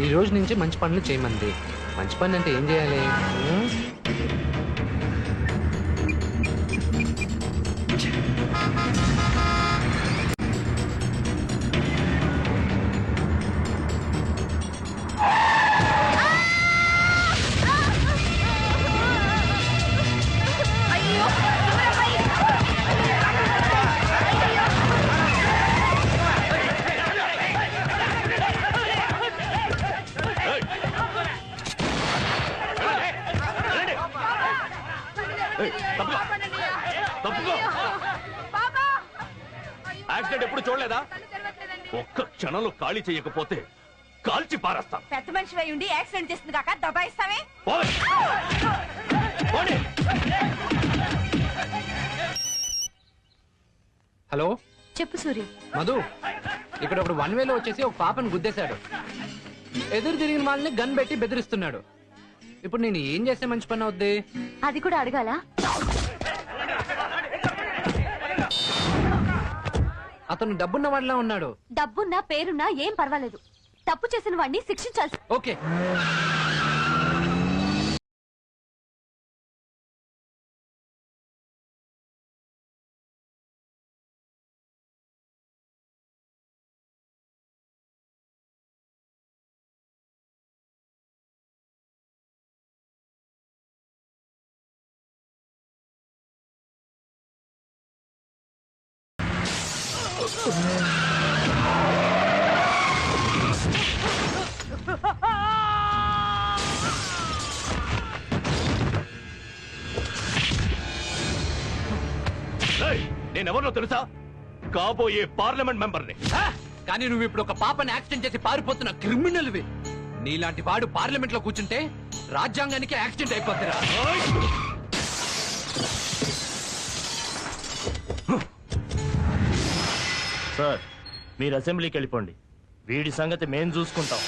ఈ రోజు నుంచి మంచి పనులు చేయమంది. మంచి పని అంటే ఏం చేయాలి? తప్పుకో. యాక్సిడెంట్ ఎప్పుడు చూడలేదా? ఒక్క క్షణంలో ఖాళీ చేయకపోతే కాల్చి పారేస్తాను. పెద్ద మనిషి అయి ఉండి యాక్సిడెంట్ చేస్తుంది కాక. పోనీ. హలో? చెప్పు సూర్య. మధు ఇక్కడ ఒకడు వన్ వేలో వచ్చేసి ఒక పాపను గుద్దేశాడు. ఎదురు తిరిగిన వాళ్ళని గన్ పెట్టి బెదిరిస్తున్నాడు. ఇప్పుడు నేను ఏం చేస్తే మంచి పని అవుద్ది? అది కూడా అడగాల? అతను డబ్బున్న వాళ్ళ ఉన్నాడు. డబ్బున్నా పేరున్నా ఏం పర్వాలేదు. తప్పు చేసిన వాడిని శిక్షించాల్సి ఓకే. నేనెవరినో తెలుసా? కాబోయే పార్లమెంట్ మెంబర్ని! కానీ నువ్వు ఇప్పుడు ఒక పాపని యాక్సిడెంట్ చేసి పారిపోతున్న క్రిమినల్వి. నీలాంటి వాడు పార్లమెంట్లో కూర్చుంటే రాజ్యాంగానికి యాక్సిడెంట్ అయిపోతురా సార్. మీరు అసెంబ్లీకి వెళ్ళిపోండి. వీడి సంగతి మేం చూసుకుంటాం.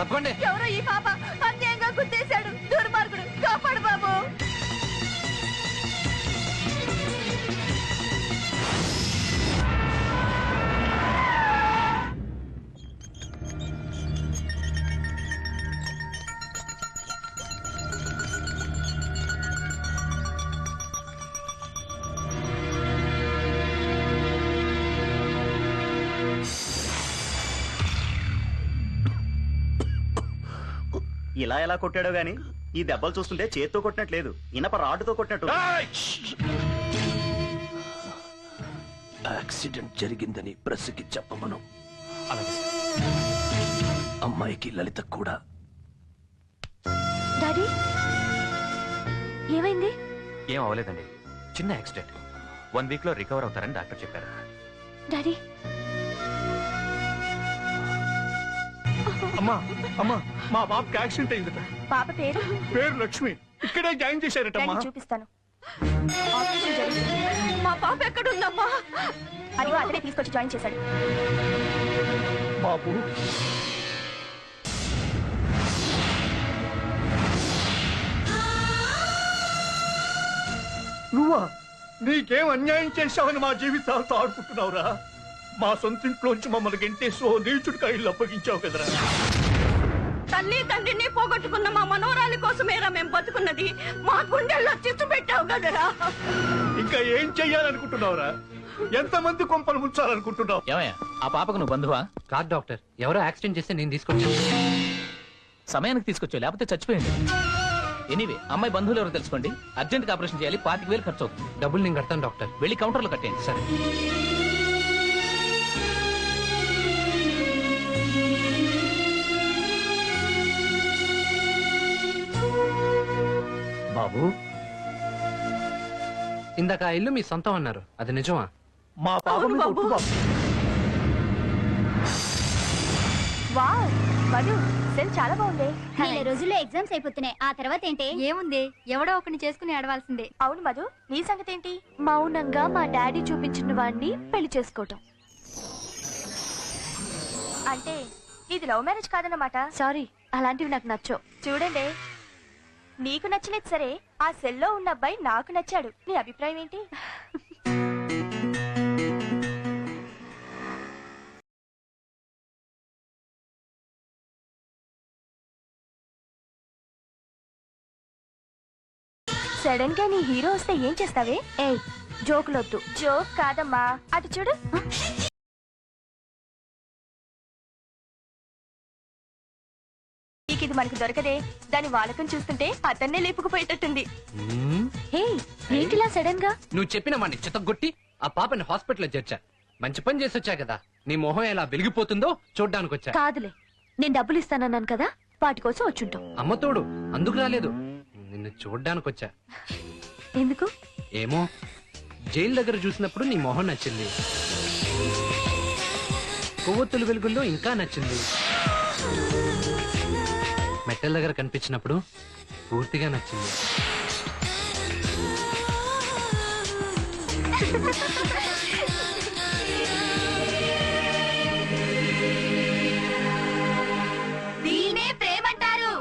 తప్పకండి. ఎవరో ఈ పాప అన్యాయంగా గుద్దేశాడు ఇలా ఎలా కొట్టాడో గాని? ఈ దెబ్బలు చూస్తుంటే చేత్తో కొట్టినట్లేదు ఇనప రాడ్డుతో కొట్టినట్టు! యాక్సిడెంట్ జరిగిందని ప్రెస్కి చెప్పమను. అమ్మాయికి లలిత కూడా. డాడీ? ఏమైంది? ఏం అవ్వలేదండి. చిన్న యాక్సిడెంట్. వన్ వీక్లో రికవర్ అవుతారని డాక్టర్ చెప్పారు. డాడీ? అమ్మా అమ్మా మా బాబుకి యాక్సిడెంట్ అయిందట. పాప పేరు? పేరు లక్ష్మి. ఇక్కడే జాయిన్ చేశారటమ్మా రండి చూపిస్తాను. ఆపరేషన్ జరిగింది. మా పాప ఎక్కడుందమ్మా? అదిగో అతనే తీసుకొచ్చి జాయిన్ చేశాడు. బాబు. నువ్వా? నీకేం అన్యాయం చేశావని మా జీవితాలతో ఆడుకుంటున్నావురా? మా సొంత ఇంట్లోంచి మమ్మల్ని గెంటేసి ఓ నీచుడి కాయిలు అప్పగించావు కదరా? తల్లి తండ్రిని పోగొట్టుకున్న మా మనోరాలి కోసమేరా మేము బతుకున్నది? మా గుండెల్లో చిచ్చు పెట్టావు కదరా? ఇంకా ఏం చెయ్యాలనుకుంటున్నావురా? ఎంతమంది కొంపలు ముంచాలనుకుంటున్నావు? ఏమయ్యా ఆ పాపకు నువ్వు బంధువా? కాదు డాక్టర్ ఎవరో యాక్సిడెంట్ చేస్తే నేను తీసుకొచ్చాను. సమయానికి తీసుకొచ్చావు లేకపోతే చచ్చిపోయింది. ఎనీవే అమ్మాయి బంధువులు ఎవరో తెలుసుకోండి. అర్జెంట్ ఆపరేషన్ చేయాలి పాతిక వేలు ఖర్చు అవుతుంది. డబ్బులు నేను కడతాను డాక్టర్. వెళ్ళి కౌంటర్లో కట్టేయండి. సరే. బాబు. ఇందాక ఆ ఇల్లు మీ సొంతం అన్నారు. అది నిజమా? మా బాబు వావ్ మధు సెల్ చాలా బాగుంది. నెల రోజుల్లో ఎగ్జామ్స్ అయిపోతున్నాయి. ఆ తర్వాత ఏంటి? ఏముంది? ఎవడో ఒకరిని చేసుకుని ఆడవాల్సిందే. అవును మధు నీ సంగతి ఏంటి? మౌనంగా మా డాడీ చూపించిన వాడిని పెళ్ళి చేసుకోవటం. అంటే ఇది లవ్ మ్యారేజ్ కాదన్నమాట. సారీ అలాంటివి నాకు నచ్చవు. చూడండి. నీకు నచ్చలేదు సరే. ఆ సెల్లో ఉన్న అబ్బాయి నాకు నచ్చాడు. నీ అభిప్రాయం ఏంటి? సడన్గా నీ హీరో వస్తే ఏం చేస్తావే? ఏ జోకులొద్దు. జోక్ కాదమ్మా. అటు చూడు. నీకు ఇది మనకు దొరకదే. దాని వాలకం చూస్తుంటే అతన్నే లేపుకుపోయేటట్టుంది. హే ఏంటిలా సడన్గా నువ్వు చెప్పిన వాడిని చితగొట్టి ఆ పాపని హాస్పిటల్లో చేర్చా. మంచి పని చేసి వచ్చా కదా. నీ మొహం ఎలా వెలిగిపోతుందో చూడ్డానికి వచ్చా కాదులే నేను డబ్బులు ఇస్తానన్నాను కదా వాటి కోసం వచ్చుంటాం. అమ్మ తోడు అందుకు రాలేదు. నిన్ను చూడ్డానికి వచ్చా ఎందుకు? ఏమో జైలు దగ్గర చూసినప్పుడు నీ మొహం నచ్చింది. కొవ్వొత్తుల వెలుగుల్లో ఇంకా నచ్చింది. మెట్టల దగ్గర కనిపించినప్పుడు పూర్తిగా నచ్చింది. దీనే ప్రేమంటారు.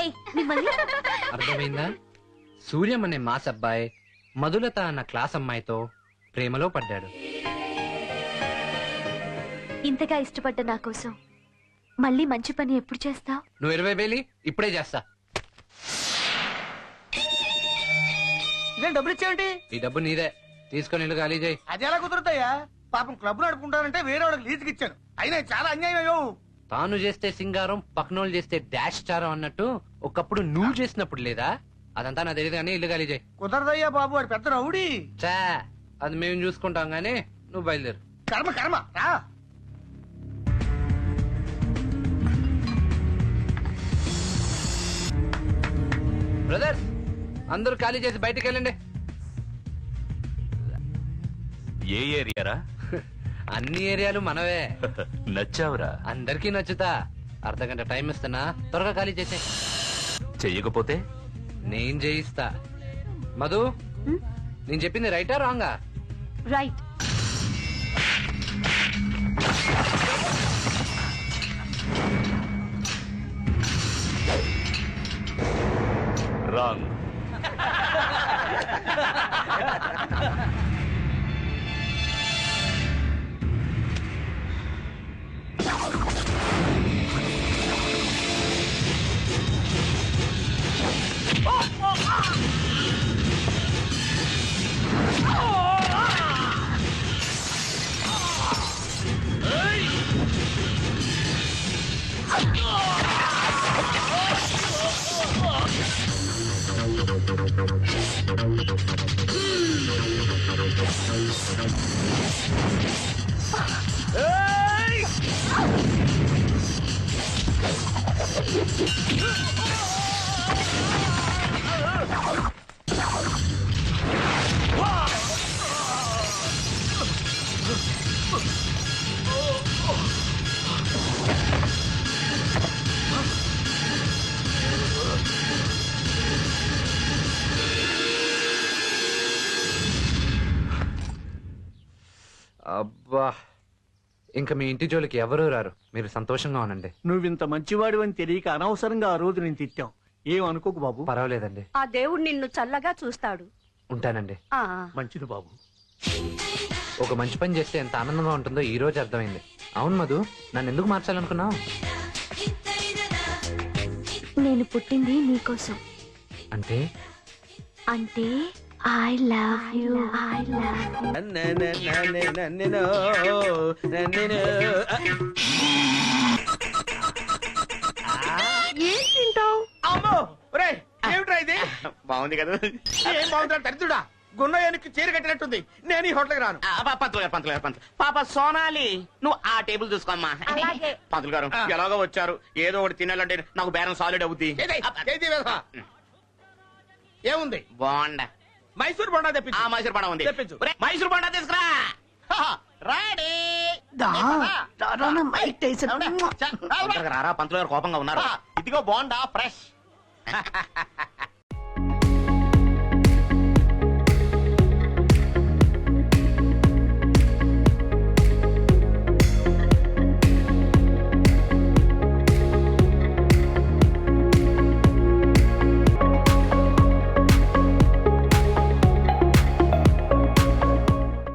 ఏయ్ మిమ్మల్ని? అర్థమైందా? సూర్యం అనే మాస్ అబ్బాయి మధులత అన్న క్లాస్ అమ్మాయితో ప్రేమలో పడ్డాడు. ఇంతగా ఇష్టపడ్డ నా కోసం మళ్ళీ మంచి పని ఎప్పుడు చేస్తావు? నువ్వు ఇరవై వేలి ఇప్పుడే చేస్తా. నేను డబ్బులు ఇచ్చేయండి ఈ డబ్బు నీదే. తీసుకొని ఇల్లు ఖాళీ చేయి. అది ఎలా కుదురుతాయా? పాపం క్లబ్ నడుపుకుంటానంటే వేరే వాళ్ళకి లీజుకి ఇచ్చాను. అయినా చాలా అన్యాయం అయ్యో. తాను చేస్తే సింగారం పక్కనోళ్ళు చేస్తే డాష్ చారం అన్నట్టు ఒకప్పుడు నువ్వు చేసినప్పుడు లేదా? అదంతా నా తెలియదు కానీ ఇల్లు ఖాళీ చేయి. కుదరదయ్యా బాబు వాడు పెద్ద రౌడీ. చా అది మేము చూసుకుంటాం గానీ నువ్వు బయలుదేరు. కర్మ కర్మ రా. బ్రదర్స్ అందరూ ఖాళీ చేసి బయటికి వెళ్ళండి. ఏ ఏరియారా? అన్ని ఏరియాలు మనవే. నచ్చావురా. అందరికీ నచ్చుతా. అర్ధ గంట టైం ఇస్తున్నా. త్వరగా ఖాళీ చేసే చెయ్యకపోతే? నేను చేయిస్తా. మధు నేను చెప్పింది రైటా రాంగా? రైట్. Hey! అబ్బా ఇంకా మీ ఇంటి జోలికి ఎవరూ రారు. మీరు సంతోషంగా ఉండండి. నువ్వింత మంచివాడు అని తెలియక అనవసరంగా ఆ రోజు నేను తిట్టాం. ఏం అనుకోకు బాబు? పర్వాలేదండి. ఆ దేవుడు నిన్ను చల్లగా చూస్తాడు. ఉంటానండి. ఆ. మంచిది బాబు. ఒక మంచి పని చేస్తే ఎంత ఆనందంగా ఉంటుందో ఈ రోజు అర్థమైంది. అవును మధు నన్ను ఎందుకు మార్చాలనుకున్నావు? నేను పుట్టింది నీకోసం. అంటే? అంటే I love you I love ఏం తింటావు అమ్మో ఒరేయ్, ఏమిట్రా ఇది బాగుంది కదా ఏం బాగుంటారు దరిద్రుడా గున్నయానికి చీర కట్టినట్టుంది నేను ఈ హోటల్కి రాను పంతులు గారు పంతులు గారు పంతులు పాప సోనాలి నువ్వు ఆ టేబుల్ చూసుకోమ్మా అలాగే. పంతులు గారు ఎలాగో వచ్చారు ఏదో ఒకటి తినాలంటే నాకు బేరం సాలిడ్ అవుద్ది ఏదై, ఏది వేధవా? ఏముంది బాండా మైసూర్ బొండా ఆ తెప్పించు మైసూర్ పండ ఉంది. తెప్పించు. మైసూర్ పండ తీసుకురా. రాడి తొందరగా రారా పంతులు గారు కోపంగా ఉన్నారు. ఇదిగో బాండా ఫ్రెష్.